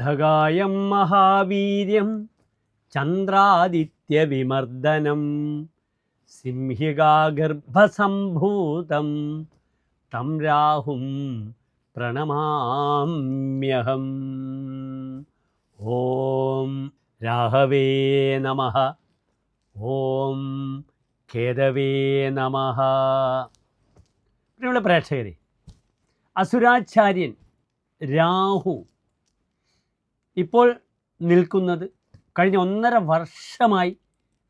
ധകായം മഹാവീര്യം ചന്ദ്രാദിത്യവിമർദ്ദനം സിംഹികാഗർഭസംഭൂതം തം രാഹും പ്രണമാമ്യഹം. ഓം രാഹവേ നമ. ഓം കേതവേ നമ. പ്രിയമുള്ള പ്രേക്ഷകരെ അസുരാചാര്യൻ രാഹു ഇപ്പോൾ നിൽക്കുന്നത് കഴിഞ്ഞ ഒന്നര വർഷമായി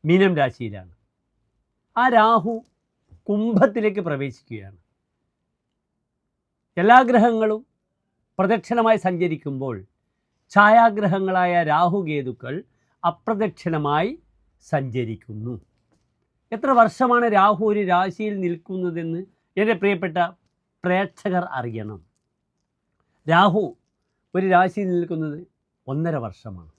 മീനം രാശിയിലാണ്. ആ രാഹു കുംഭത്തിലേക്ക് പ്രവേശിക്കുകയാണ്. എല്ലാ ഗ്രഹങ്ങളും പ്രദക്ഷിണമായി സഞ്ചരിക്കുമ്പോൾ ഛായാഗ്രഹങ്ങളായ രാഹുകേതുക്കൾ അപ്രദക്ഷിണമായി സഞ്ചരിക്കുന്നു. എത്ര വർഷമാണ് രാഹു ഒരു രാശിയിൽ നിൽക്കുന്നതെന്ന് എന്റെ പ്രിയപ്പെട്ട പ്രേക്ഷകർ അറിയണം. രാഹു ഒരു രാശിയിൽ നിൽക്കുന്നത് ഒന്നര വർഷമാണ്.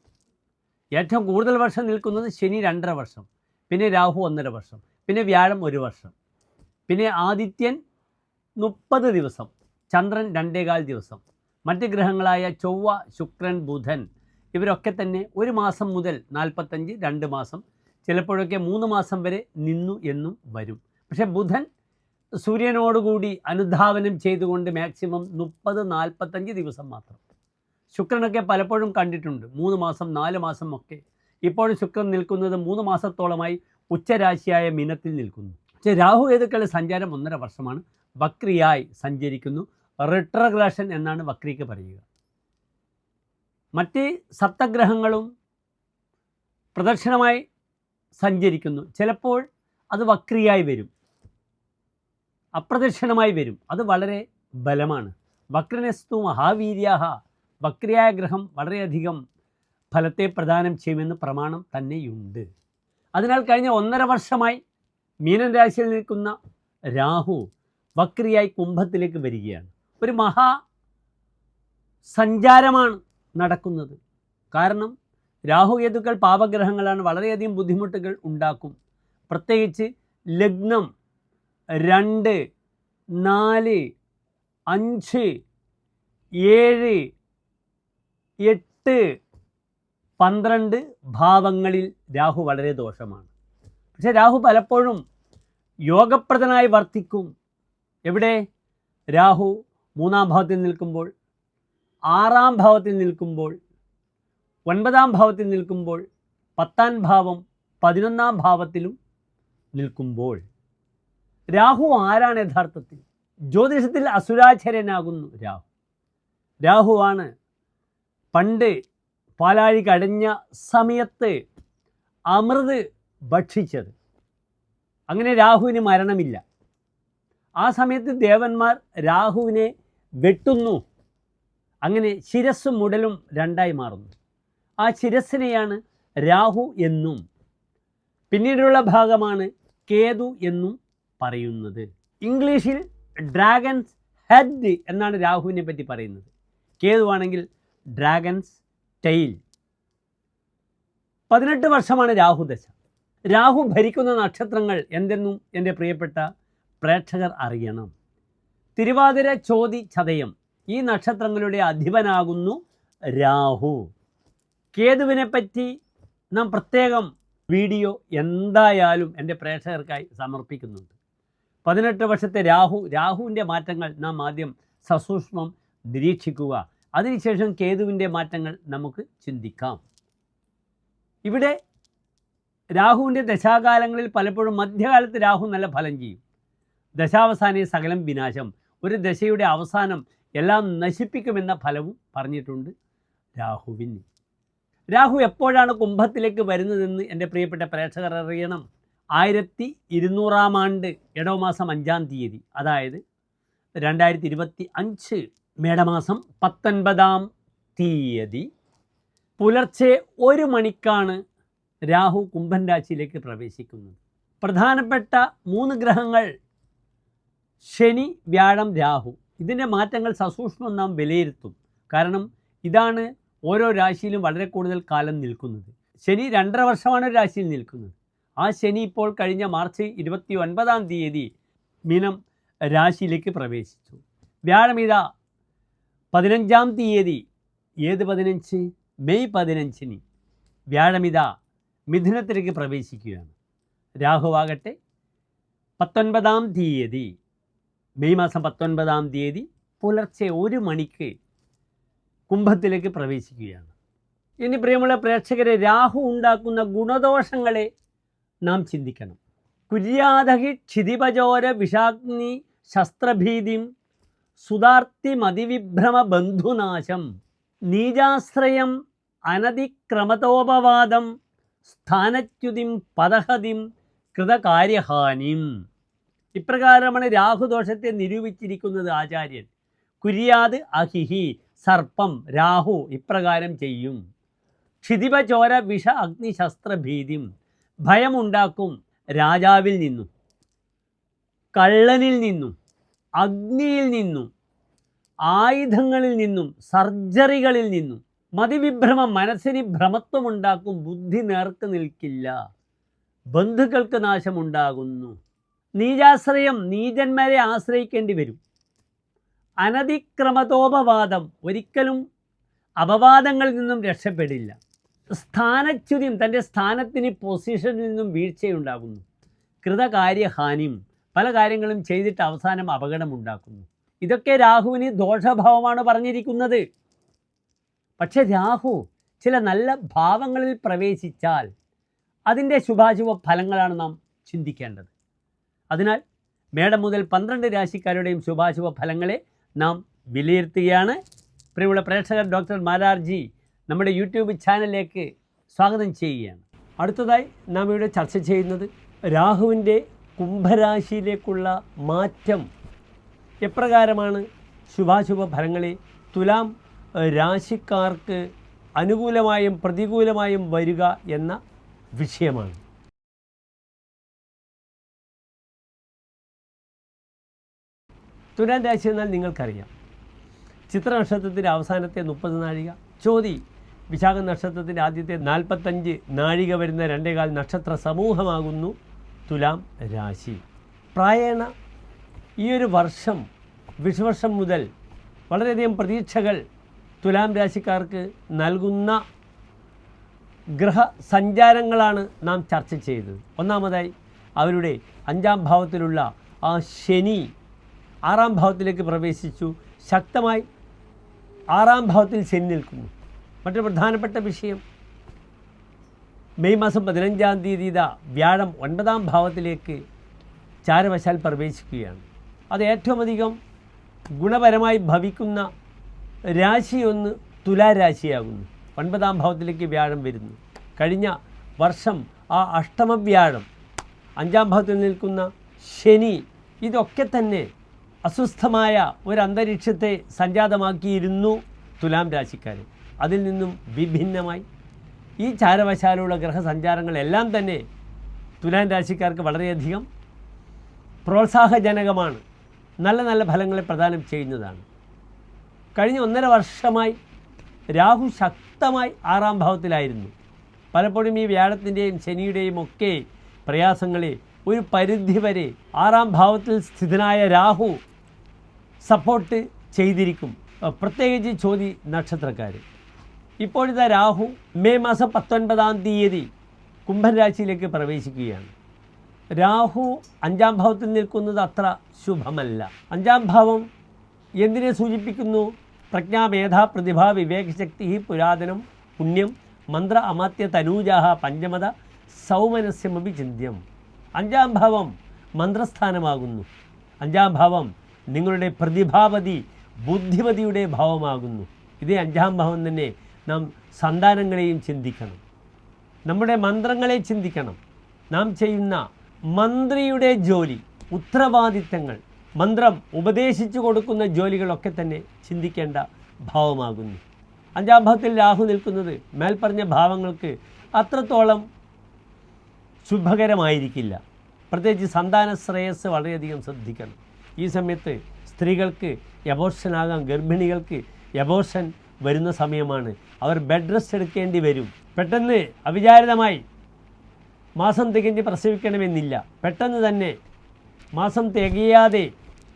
ഏറ്റവും കൂടുതൽ വർഷം നിൽക്കുന്നത് ശനി രണ്ടര വർഷം പിന്നെ രാഹു ഒന്നര വർഷം പിന്നെ വ്യാഴം ഒരു വർഷം പിന്നെ ആദിത്യൻ മുപ്പത് ദിവസം ചന്ദ്രൻ രണ്ടേകാൽ ദിവസം മറ്റ് ഗ്രഹങ്ങളായ ചൊവ്വ ശുക്രൻ ബുധൻ ഇവരൊക്കെ തന്നെ ഒരു മാസം മുതൽ നാൽപ്പത്തഞ്ച് രണ്ട് മാസം ചിലപ്പോഴൊക്കെ മൂന്ന് മാസം വരെ നിന്നു എന്നും വരും. പക്ഷേ ബുധൻ സൂര്യനോടുകൂടി അനുധാവനം ചെയ്തുകൊണ്ട് മാക്സിമം മുപ്പത് നാൽപ്പത്തഞ്ച് ദിവസം മാത്രം. ശുക്രനൊക്കെ പലപ്പോഴും കണ്ടിട്ടുണ്ട്. മൂന്ന് മാസം നാല് മാസം ഒക്കെ. ഇപ്പോഴും ശുക്രൻ നിൽക്കുന്നത് മൂന്ന് മാസത്തോളമായി ഉച്ചരാശിയായ മിനത്തിൽ നിൽക്കുന്നു. പക്ഷേ രാഹു കേതുക്കളുടെ സഞ്ചാരം ഒന്നര വർഷമാണ്. വക്രിയായി സഞ്ചരിക്കുന്നു. റിട്രഗ്രഷൻ എന്നാണ് വക്രിക്ക് പറയുക. മറ്റ് സപ്തഗ്രഹങ്ങളും പ്രദക്ഷിണമായി സഞ്ചരിക്കുന്നു. ചിലപ്പോൾ അത് വക്രിയായി വരും. അപ്രദക്ഷിണമായി വരും. അത് വളരെ ബലമാണ്. വക്രനസ്തു മഹാവീര്യാഹ. വക്രിയായ ഗ്രഹം വളരെയധികം ഫലത്തെ പ്രദാനം ചെയ്യുമെന്ന് പ്രമാണം തന്നെയുണ്ട്. അതിനാൽ കഴിഞ്ഞ ഒന്നര വർഷമായി മീനൻ രാശിയിൽ നിൽക്കുന്ന രാഹു വക്രിയായി കുംഭത്തിലേക്ക് വരികയാണ്. ഒരു മഹാ സഞ്ചാരമാണ് നടക്കുന്നത്. കാരണം രാഹു രാഹുകേതുക്കൾ പാപഗ്രഹങ്ങളാണ് വളരെയധികം ബുദ്ധിമുട്ടുകൾ ഉണ്ടാക്കും. പ്രത്യേകിച്ച് ലഗ്നം രണ്ട് നാല് അഞ്ച് ഏഴ് എട്ട് പന്ത്രണ്ട് ഭാവങ്ങളിൽ രാഹു വളരെ ദോഷമാണ്. പക്ഷെ രാഹു പലപ്പോഴും യോഗപ്രദനായി വർത്തിക്കും. എവിടെ? രാഹു മൂന്നാം ഭാവത്തിൽ നിൽക്കുമ്പോൾ ആറാം ഭാവത്തിൽ നിൽക്കുമ്പോൾ ഒൻപതാം ഭാവത്തിൽ നിൽക്കുമ്പോൾ പത്താം ഭാവം പതിനൊന്നാം ഭാവത്തിലും നിൽക്കുമ്പോൾ. രാഹു ആരാണ് യഥാർത്ഥത്തിൽ? ജ്യോതിഷത്തിൽ അസുരാചരനാകുന്നു രാഹു. രാഹുവാണ് പണ്ട് പാലാഴി കടഞ്ഞ സമയത്ത് അമൃത് ഭക്ഷിച്ചത്. അങ്ങനെ രാഹുവിന് മരണമില്ല. ആ സമയത്ത് ദേവന്മാർ രാഹുവിനെ വെട്ടുന്നു. അങ്ങനെ ശിരസ്സും മുടലും രണ്ടായി മാറുന്നു. ആ ശിരസ്സിനെയാണ് രാഹു എന്നും പിന്നീടുള്ള ഭാഗമാണ് കേതു എന്നും പറയുന്നത്. ഇംഗ്ലീഷിൽ ഡ്രാഗൻസ് ഹെഡ് എന്നാണ് രാഹുവിനെ പറ്റി പറയുന്നത്. കേതുവാണെങ്കിൽ ഡ്രാഗൺസ് ടെയിൽ പതിനെട്ട് വർഷമാണ് രാഹുദശ രാഹു ഭരിക്കുന്ന നക്ഷത്രങ്ങൾ എന്തെന്നും എന്റെ പ്രിയപ്പെട്ട പ്രേക്ഷകർ അറിയണം. തിരുവാതിര ചോതി ചതയം ഈ നക്ഷത്രങ്ങളുടെ അധിപനാകുന്നു രാഹു. കേതുവിനെ പറ്റി നാം പ്രത്യേകം വീഡിയോ എന്തായാലും എന്റെ പ്രേക്ഷകർക്കായി സമർപ്പിക്കുന്നുണ്ട്. പതിനെട്ട് വർഷത്തെ രാഹു രാഹുവിന്റെ മാറ്റങ്ങൾ നാം ആദ്യം സസൂക്ഷ്മം നിരീക്ഷിക്കുക. അതിനുശേഷം കേതുവിന്റെ മാറ്റങ്ങൾ നമുക്ക് ചിന്തിക്കാം. ഇവിടെ രാഹുവിന്റെ ദശാകാലങ്ങളിൽ പലപ്പോഴും മധ്യകാലത്ത് രാഹു നല്ല ഫലം ചെയ്യും. ദശാവസാനേ സകലം വിനാശം. ഒരു ദശയുടെ അവസാനം എല്ലാം നശിപ്പിക്കുമെന്ന ഫലവും പറഞ്ഞിട്ടുണ്ട് രാഹുവിന്. രാഹു എപ്പോഴാണ് കുംഭത്തിലേക്ക് വരുന്നതെന്ന് എന്റെ പ്രിയപ്പെട്ട പ്രേക്ഷകർ അറിയണം. ആയിരത്തി ഇരുന്നൂറാം ആണ്ട് ഇടവമാസം അഞ്ചാം തീയതി. അതായത് രണ്ടായിരത്തി ഇരുപത്തി അഞ്ച് മേടമാസം പത്തൊൻപതാം തീയതി പുലർച്ചെ ഒരു മണിക്കാണ് രാഹു കുംഭൻ രാശിയിലേക്ക് പ്രവേശിക്കുന്നത്. പ്രധാനപ്പെട്ട മൂന്ന് ഗ്രഹങ്ങൾ ശനി വ്യാഴം രാഹു. ഇതിന്റെ മാറ്റങ്ങൾ സസൂക്ഷ്മം നാം വിലയിരുത്തും. കാരണം ഇതാണ് ഓരോ രാശിയിലും വളരെ കൂടുതൽ കാലം നിൽക്കുന്നത്. ശനി രണ്ടര വർഷമാണ് ഒരു രാശിയിൽ നിൽക്കുന്നത്. ആ ശനി ഇപ്പോൾ കഴിഞ്ഞ മാർച്ച് ഇരുപത്തി ഒൻപതാം തീയതി മീനം രാശിയിലേക്ക് പ്രവേശിച്ചു. വ്യാഴം ഇതാ പതിനഞ്ചാം തീയതി. ഏത് പതിനഞ്ച്? മെയ് പതിനഞ്ചിന് വ്യാഴമിത മിഥുനത്തിലേക്ക് പ്രവേശിക്കുകയാണ്. രാഹുവാകട്ടെ പത്തൊൻപതാം തീയതി. മെയ് മാസം പത്തൊൻപതാം തീയതി പുലർച്ചെ ഒരു മണിക്ക് കുംഭത്തിലേക്ക് പ്രവേശിക്കുകയാണ്. ഇനി പ്രിയമുള്ള പ്രേക്ഷകരെ രാഹു ഉണ്ടാക്കുന്ന ഗുണദോഷങ്ങളെ നാം ചിന്തിക്കണം. കുര്യാതഹി ക്ഷിതിപചോര വിഷാഗ്നി ശസ്ത്രഭീതിം സുതാർത്തി മതിവിഭ്രമ ബന്ധുനാശം നീജാശ്രയം അനതിക്രമതോപവാദം സ്ഥാനച്യുതിം പദഹതിം കൃതകാര്യഹാനിം. ഇപ്രകാരമാണ് രാഹുദോഷത്തെ നിരൂപിച്ചിരിക്കുന്നത് ആചാര്യൻ. കുര്യാത് അഹിഹി സർപ്പം രാഹു ഇപ്രകാരം ചെയ്യും. ക്ഷിതിപചോര വിഷ അഗ്നിശസ്ത്രഭീതിം ഭയമുണ്ടാക്കും രാജാവിൽ നിന്നും കള്ളനിൽ നിന്നും അഗ്നിയിൽ നിന്നും ആയുധങ്ങളിൽ നിന്നും സർജറികളിൽ നിന്നും മതിവിഭ്രമം മനസ്സിന് ഭ്രമത്വമുണ്ടാക്കും ബുദ്ധി നേർക്ക് നിൽക്കില്ല. ബന്ധുക്കൾക്ക് നാശമുണ്ടാകുന്നു. നീചാശ്രയം നീചന്മാരെ ആശ്രയിക്കേണ്ടി വരും. അനതിക്രമതോപവാദം ഒരിക്കലും അപവാദങ്ങളിൽ നിന്നും രക്ഷപ്പെടില്ല. സ്ഥാനച്യുതിയും തന്റെ സ്ഥാനത്തിന് പൊസിഷനിൽ നിന്നും വീഴ്ചയുണ്ടാകുന്നു. കൃതകാര്യഹാനിയും പല കാര്യങ്ങളും ചെയ്തിട്ട് അവസാനം അപകടമുണ്ടാക്കുന്നു. ഇതൊക്കെ രാഹുവിന് ദോഷഭാവമാണ് പറഞ്ഞിരിക്കുന്നത്. പക്ഷെ രാഹു ചില നല്ല ഭാവങ്ങളിൽ പ്രവേശിച്ചാൽ അതിന്റെ ശുഭാശുഭ ഫലങ്ങളാണ് നാം ചിന്തിക്കേണ്ടത്. അതിനാൽ മേടം മുതൽ പന്ത്രണ്ട് രാശിക്കാരുടെയും ശുഭാശുഭ ഫലങ്ങളെ നാം വിലയിരുത്തുകയാണ്. പ്രിയമുള്ള പ്രേക്ഷകർ ഡോക്ടർ മാരാർജി നമ്മുടെ യൂട്യൂബ് ചാനലിലേക്ക് സ്വാഗതം ചെയ്യുകയാണ്. അടുത്തതായി നാം ഇവിടെ ചർച്ച ചെയ്യുന്നത് രാഹുവിന്റെ കുംഭരാശിയിലേക്കുള്ള മാറ്റം എപ്രകാരമാണ്? ശുഭാശുഭ ഫലങ്ങളെ തുലാം രാശിക്കാർക്ക് അനുകൂലമായും പ്രതികൂലമായും വരിക എന്ന വിഷയമാണ്. തുലാം രാശി എന്നാൽ നിങ്ങൾക്കറിയാം. ചിത്ര നക്ഷത്രത്തിന്റെ അവസാനത്തെ മുപ്പത് നാഴിക ചോതി വിശാഖ നക്ഷത്രത്തിന്റെ ആദ്യത്തെ നാൽപ്പത്തഞ്ച് നാഴിക വരുന്ന രണ്ടേകാൽ നക്ഷത്ര സമൂഹമാകുന്നു. തുലാം രാശി. പ്രായേണ ഈ ഒരു വർഷം വിഷുവർഷം മുതൽ വളരെയധികം പ്രതീക്ഷകൾ തുലാം രാശിക്കാർക്ക് നൽകുന്ന ഗ്രഹ സഞ്ചാരങ്ങളാണ് നാം ചർച്ച ചെയ്തത്. ഒന്നാമതായി അവരുടെ അഞ്ചാം ഭാവത്തിലുള്ള ആ ശനി ആറാം ഭാവത്തിലേക്ക് പ്രവേശിച്ചു. ശക്തമായി ആറാം ഭാവത്തിൽ ശനി നിൽക്കുന്നു. മറ്റൊരു പ്രധാനപ്പെട്ട വിഷയം മെയ് മാസം പതിനഞ്ചാം തീയതി ഇതാ വ്യാഴം ഒൻപതാം ഭാവത്തിലേക്ക് ചാരവശാൽ പ്രവേശിക്കുകയാണ്. അത് ഏറ്റവും അധികം ഗുണപരമായി ഭവിക്കുന്ന രാശിയൊന്ന് തുലാരാശിയാകുന്നു. ഒൻപതാം ഭാവത്തിലേക്ക് വ്യാഴം വരുന്നു. കഴിഞ്ഞ വർഷം ആ അഷ്ടമ വ്യാഴം അഞ്ചാം ഭാവത്തിൽ നിൽക്കുന്ന ശനി ഇതൊക്കെ തന്നെ അസ്വസ്ഥമായ ഒരു അന്തരീക്ഷത്തെ സംജാതമാക്കിയിരുന്നു തുലാം രാശിക്കാർ അതിൽ നിന്നും വിഭിന്നമായി ഈ ചാരവശാലുള്ള ഗ്രഹസഞ്ചാരങ്ങളെല്ലാം തന്നെ തുലാൻ രാശിക്കാർക്ക് വളരെയധികം പ്രോത്സാഹജനകമാണ്. നല്ല നല്ല ഫലങ്ങളെ പ്രദാനം ചെയ്യുന്നതാണ്. കഴിഞ്ഞ ഒന്നര വർഷമായി രാഹു ശക്തമായി ആറാം ഭാവത്തിലായിരുന്നു. പലപ്പോഴും ഈ വ്യാഴത്തിന്റെയും ശനിയുടെയും ഒക്കെ പ്രയാസങ്ങളെ ഒരു പരിധിവരെ ആറാം ഭാവത്തിൽ സ്ഥിതനായ രാഹു സപ്പോർട്ട് ചെയ്തിരിക്കും. പ്രത്യേകിച്ച് ചോതി നക്ഷത്രക്കാർ ഇപ്പോഴത്തെ രാഹു മെയ് മാസം പത്തൊൻപതാം തീയതി കുംഭൻ രാശിയിലേക്ക് പ്രവേശിക്കുകയാണ്. രാഹു അഞ്ചാം ഭാവത്തിൽ നിൽക്കുന്നത് അത്ര ശുഭമല്ല. അഞ്ചാം ഭാവം എന്തിനെ സൂചിപ്പിക്കുന്നു? പ്രജ്ഞാ മേധാ പ്രതിഭ വിവേകശക്തി പുരാതനം പുണ്യം മന്ത്ര അമാത്യ തനൂജാഹ പഞ്ചമത സൗമനസ്യമപി ചിന്ത്യം. അഞ്ചാം ഭാവം മന്ത്രസ്ഥാനമാകുന്നു. അഞ്ചാം ഭാവം നിങ്ങളുടെ പ്രതിഭാപതി ബുദ്ധിമതിയുടെ ഭാവമാകുന്നു. ഇതേ അഞ്ചാം ഭാവം തന്നെ നാം സന്താനങ്ങളെയും ചിന്തിക്കണം. നമ്മുടെ മന്ത്രങ്ങളെ ചിന്തിക്കണം. നാം ചെയ്യുന്ന മന്ത്രിയുടെ ജോലി ഉത്തരവാദിത്തങ്ങൾ മന്ത്രം ഉപദേശിച്ചു കൊടുക്കുന്ന ജോലികളൊക്കെ തന്നെ ചിന്തിക്കേണ്ട ഭാവമാകുന്നു. അഞ്ചാം ഭാവത്തിൽ രാഹു നിൽക്കുന്നത് മേൽപ്പറഞ്ഞ ഭാവങ്ങൾക്ക് അത്രത്തോളം ശുഭകരമായിരിക്കില്ല. പ്രത്യേകിച്ച് സന്താന ശ്രേയസ് വളരെയധികം ശ്രദ്ധിക്കണം. ഈ സമയത്ത് സ്ത്രീകൾക്ക് എബോർഷനാകാം ഗർഭിണികൾക്ക് എബോർഷൻ വരുന്ന സമയമാണ്. അവർ ബെഡ് റെസ്റ്റ് എടുക്കേണ്ടി വരും. പെട്ടെന്ന് അവിചാരിതമായി മാസം തികഞ്ഞ് പ്രസവിക്കണമെന്നില്ല. പെട്ടെന്ന് തന്നെ മാസം തികയാതെ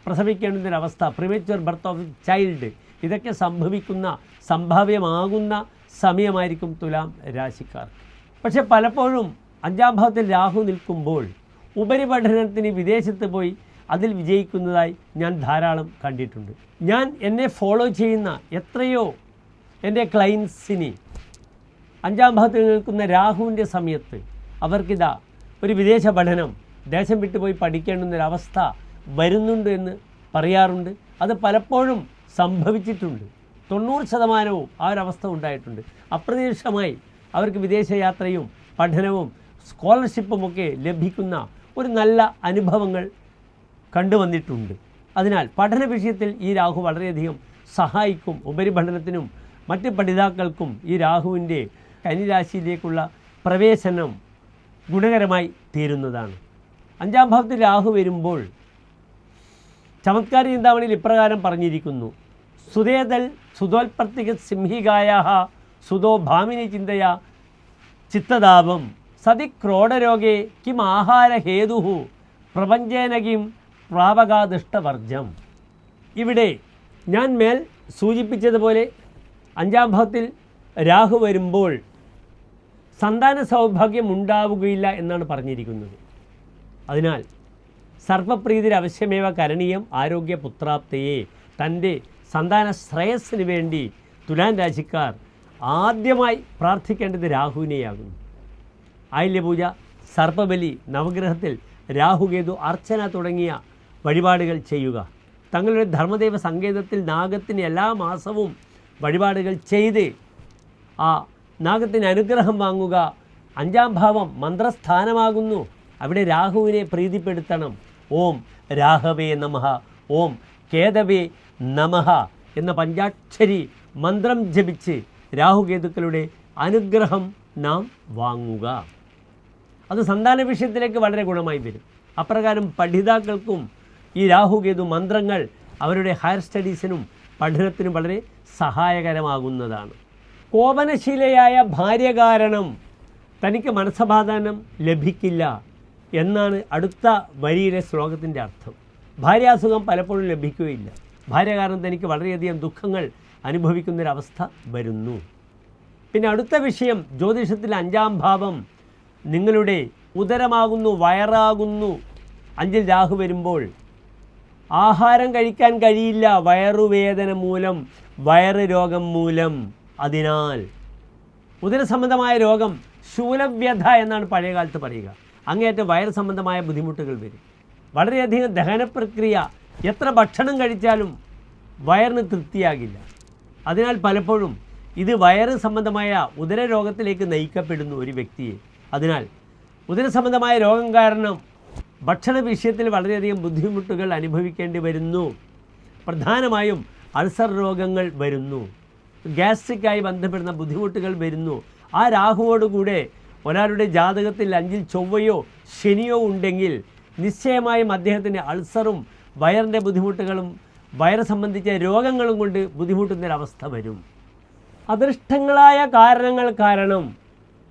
പ്രസവിക്കേണ്ടുന്നൊരവസ്ഥ. പ്രിമച്വർ ബർത്ത് ഓഫ് ചൈൽഡ് ഇതൊക്കെ സംഭവിക്കുന്ന സംഭാവ്യമാകുന്ന സമയമായിരിക്കും തുലാം രാശിക്കാർ പക്ഷെ പലപ്പോഴും അഞ്ചാം ഭാവത്തിൽ രാഹു നിൽക്കുമ്പോൾ ഉപരിപഠനത്തിന് വിദേശത്ത് പോയി അതിൽ വിജയിക്കുന്നതായി ഞാൻ ധാരാളം കണ്ടിട്ടുണ്ട്. ഞാൻ എന്നെ ഫോളോ ചെയ്യുന്ന എത്രയോ എന്റെ ക്ലയൻസിന് അഞ്ചാം ഭാവത്തിൽ നിൽക്കുന്ന രാഹുവിന്റെ സമയത്ത് അവർക്കിതാ ഒരു വിദേശ പഠനം ദേശം വിട്ടുപോയി പഠിക്കേണ്ടുന്നൊരവസ്ഥ വരുന്നുണ്ട് എന്ന് പറയാറുണ്ട്. അത് പലപ്പോഴും സംഭവിച്ചിട്ടുണ്ട്. തൊണ്ണൂറ് ശതമാനവും ആ ഒരവസ്ഥ ഉണ്ടായിട്ടുണ്ട്. അപ്രതീക്ഷിതമായി അവർക്ക് വിദേശയാത്രയും പഠനവും സ്കോളർഷിപ്പുമൊക്കെ ലഭിക്കുന്ന ഒരു നല്ല അനുഭവങ്ങൾ കണ്ടുവന്നിട്ടുണ്ട്. അതിനാൽ പഠന വിഷയത്തിൽ ഈ രാഹു വളരെയധികം സഹായിക്കും. ഉപരിപഠനത്തിനും മറ്റ് പഠിതാക്കൾക്കും ഈ രാഹുവിന്റെ കനിരാശിയിലേക്കുള്ള പ്രവേശനം ഗുണകരമായി തീരുന്നതാണ്. അഞ്ചാം ഭാവത്തിൽ രാഹു വരുമ്പോൾ ചമത്കാര ചിന്താമണിയിൽ ഇപ്രകാരം പറഞ്ഞിരിക്കുന്നു. സുതേതൽ സുതോൽപ്രത്തിക സിംഹികായ സുതോ ഭാമിനി ചിന്തയ ചിത്തതാപം സതി ക്രോഡരോഗേ കിം ആഹാരഹേതു പ്രപഞ്ചേന കിം പ്രാപകാദിഷ്ടവർജം ഇവിടെ ഞാൻ മേൽ സൂചിപ്പിച്ചതുപോലെ അഞ്ചാം ഭാഗത്തിൽ രാഹു വരുമ്പോൾ സന്താന സൗഭാഗ്യം ഉണ്ടാവുകയില്ല എന്നാണ് പറഞ്ഞിരിക്കുന്നത്. അതിനാൽ സർപ്പപ്രീതിർ അവശ്യമേവ കരണീയം ആരോഗ്യ പുത്രാപ്തയെ തന്റെ സന്താന ശ്രേയസ്സിന് വേണ്ടി തുലാൻ രാശിക്കാർ ആദ്യമായി പ്രാർത്ഥിക്കേണ്ടത് രാഹുവിനെയാകുന്നു. ആയില്യപൂജ സർപ്പബലി നവഗ്രഹത്തിൽ രാഹുകേതു അർച്ചന തുടങ്ങിയ വഴിപാടുകൾ ചെയ്യുക. തങ്ങളുടെ ധർമ്മദേവ സങ്കേതത്തിൽ നാഗത്തിന് എല്ലാ മാസവും വഴിപാടുകൾ ചെയ്ത് ആ നാഗത്തിന് അനുഗ്രഹം വാങ്ങുക. അഞ്ചാം ഭാവം മന്ത്രസ്ഥാനമാകുന്നു. അവിടെ രാഹുവിനെ പ്രീതിപ്പെടുത്തണം. ഓം രാഹവേ നമഃ. ഓം കേതവേ നമഃ എന്ന പഞ്ചാക്ഷരി മന്ത്രം ജപിച്ച് രാഹുകേതുക്കളുടെ അനുഗ്രഹം നാം വാങ്ങുക. അത് സന്താന വിഷയത്തിലേക്ക് വളരെ ഗുണമായി വരും. അപ്രകാരം പഠിതാക്കൾക്കും ഈ രാഹുകേതു മന്ത്രങ്ങൾ അവരുടെ ഹയർ സ്റ്റഡീസിനും പഠനത്തിനും വളരെ സഹായകരമാകുന്നതാണ്. കോപനശീലയായ ഭാര്യ കാരണം തനിക്ക് മനസ്സമാധാനം ലഭിക്കില്ല എന്നാണ് അടുത്ത വരിയിലെ ശ്ലോകത്തിന്റെ അർത്ഥം. ഭാര്യാസുഖം പലപ്പോഴും ലഭിക്കുകയില്ല. ഭാര്യ കാരണം തനിക്ക് വളരെയധികം ദുഃഖങ്ങൾ അനുഭവിക്കുന്നൊരവസ്ഥ വരുന്നു. പിന്നെ അടുത്ത വിഷയം ജ്യോതിഷത്തിലെ അഞ്ചാം ഭാവം നിങ്ങളുടെ ഉദരമാകുന്നു വയറാകുന്നു. അഞ്ചിൽ രാഹു വരുമ്പോൾ ആഹാരം കഴിക്കാൻ കഴിയില്ല. വയറുവേദന മൂലം വയറ് രോഗം മൂലം. അതിനാൽ ഉദര സംബന്ധമായ രോഗം ശൂലവ്യഥ എന്നാണ് പഴയ കാലത്ത് പറയുക. അങ്ങേയറ്റം വയറ് സംബന്ധമായ ബുദ്ധിമുട്ടുകൾ വരും. വളരെയധികം ദഹന പ്രക്രിയ എത്ര ഭക്ഷണം കഴിച്ചാലും വയറിന് തൃപ്തിയാകില്ല. അതിനാൽ പലപ്പോഴും ഇത് വയറ് സംബന്ധമായ ഉദരരോഗത്തിലേക്ക് നയിക്കപ്പെടുന്നു ഒരു വ്യക്തിയെ. അതിനാൽ ഉദര സംബന്ധമായ രോഗം കാരണം ഭക്ഷണ വിഷയത്തിൽ വളരെയധികം ബുദ്ധിമുട്ടുകൾ അനുഭവിക്കേണ്ടി വരുന്നു. പ്രധാനമായും അൾസർ രോഗങ്ങൾ വരുന്നു. ഗ്യാസ്ട്രിക്കായി ബന്ധപ്പെടുന്ന ബുദ്ധിമുട്ടുകൾ വരുന്നു. ആ രാഹുവോടുകൂടെ ഒരാളുടെ ജാതകത്തിൽ അഞ്ചിൽ ചൊവ്വയോ ശനിയോ ഉണ്ടെങ്കിൽ നിശ്ചയമായും അദ്ദേഹത്തിന് അൾസറും വയറിന്റെ ബുദ്ധിമുട്ടുകളും വയറ് സംബന്ധിച്ച രോഗങ്ങളും കൊണ്ട് ബുദ്ധിമുട്ടുന്നൊരവസ്ഥ വരും. അദൃഷ്ടങ്ങളായ കാരണങ്ങൾ കാരണം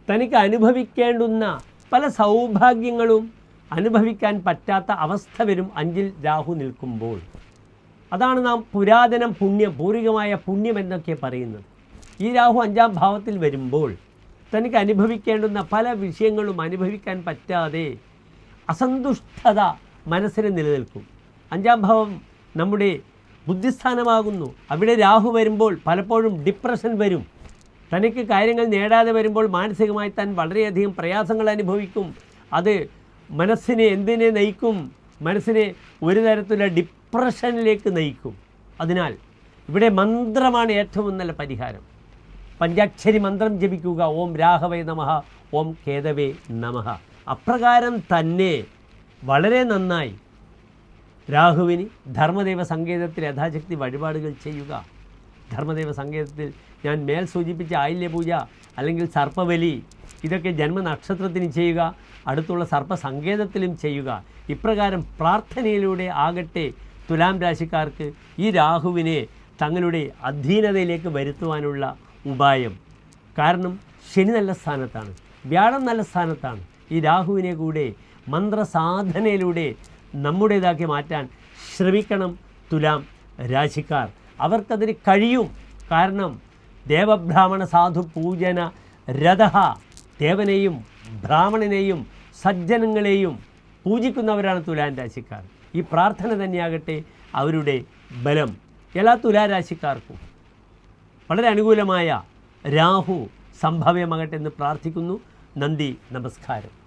തനിക്ക് അനുഭവിക്കേണ്ടുന്ന പല സൗഭാഗ്യങ്ങളും അനുഭവിക്കാൻ പറ്റാത്ത അവസ്ഥ വരും അഞ്ചിൽ രാഹു നിൽക്കുമ്പോൾ. അതാണ് നാം പുരാതനം പുണ്യം പൂർവികമായ പുണ്യം എന്നൊക്കെ പറയുന്നത്. ഈ രാഹു അഞ്ചാം ഭാവത്തിൽ വരുമ്പോൾ തനിക്ക് അനുഭവിക്കേണ്ടുന്ന പല വിഷയങ്ങളും അനുഭവിക്കാൻ പറ്റാതെ അസന്തുഷ്ടത മനസ്സിന് നിലനിൽക്കും. അഞ്ചാം ഭാവം നമ്മുടെ ബുദ്ധിസ്ഥാനമാകുന്നു. അവിടെ രാഹു വരുമ്പോൾ പലപ്പോഴും ഡിപ്രഷൻ വരും. തനിക്ക് കാര്യങ്ങൾ നേടാതെ വരുമ്പോൾ മാനസികമായി താൻ വളരെയധികം പ്രയാസങ്ങൾ അനുഭവിക്കും. അത് മനസ്സിനെ എന്തിനെ നയിക്കും? മനസ്സിനെ ഒരു തരത്തിലുള്ള ഡിപ്രഷനിലേക്ക് നയിക്കും. അതിനാൽ ഇവിടെ മന്ത്രമാണ് ഏറ്റവും നല്ല പരിഹാരം. പഞ്ചാക്ഷരി മന്ത്രം ജപിക്കുക. ഓം രാഘവേ നമഃ ഓം കേതവേ നമഃ. അപ്രകാരം തന്നെ വളരെ നന്നായി രാഹുവിന് ധർമ്മദേവ സങ്കേതത്തിൽ യഥാശക്തി വഴിപാടുകൾ ചെയ്യുക. ധർമ്മദേവ സങ്കേതത്തിൽ ഞാൻ മേൽ സൂചിപ്പിച്ച ആയില്യപൂജ അല്ലെങ്കിൽ സർപ്പബലി ഇതൊക്കെ ജന്മനക്ഷത്രത്തിന് ചെയ്യുക അടുത്തുള്ള സർപ്പസങ്കേതത്തിലും ചെയ്യുക. ഇപ്രകാരം പ്രാർത്ഥനയിലൂടെ ആകട്ടെ തുലാം രാശിക്കാർക്ക് ഈ രാഹുവിനെ തങ്ങളുടെ അധീനതയിലേക്ക് വരുത്തുവാനുള്ള ഉപായം. കാരണം ശനി നല്ല സ്ഥാനത്താണ് വ്യാഴം നല്ല സ്ഥാനത്താണ്. ഈ രാഹുവിനെ കൂടെ മന്ത്രസാധനയിലൂടെ നമ്മുടേതാക്കി മാറ്റാൻ ശ്രമിക്കണം തുലാം രാശിക്കാർ. അവർക്കതിന് കഴിയും. കാരണം ദേവബ്രാഹ്മണ സാധു പൂജന രഥ ദേവനെയും ബ്രാഹ്മണനെയും സജ്ജനങ്ങളെയും പൂജിക്കുന്നവരാണ് തുലാൻ രാശിക്കാർ. ഈ പ്രാർത്ഥന തന്നെയാകട്ടെ അവരുടെ ബലം. എല്ലാ തുലാരാശിക്കാർക്കും വളരെ അനുകൂലമായ രാഹു സംഭവ്യമാകട്ടെ എന്ന് പ്രാർത്ഥിക്കുന്നു. നന്ദി നമസ്കാരം.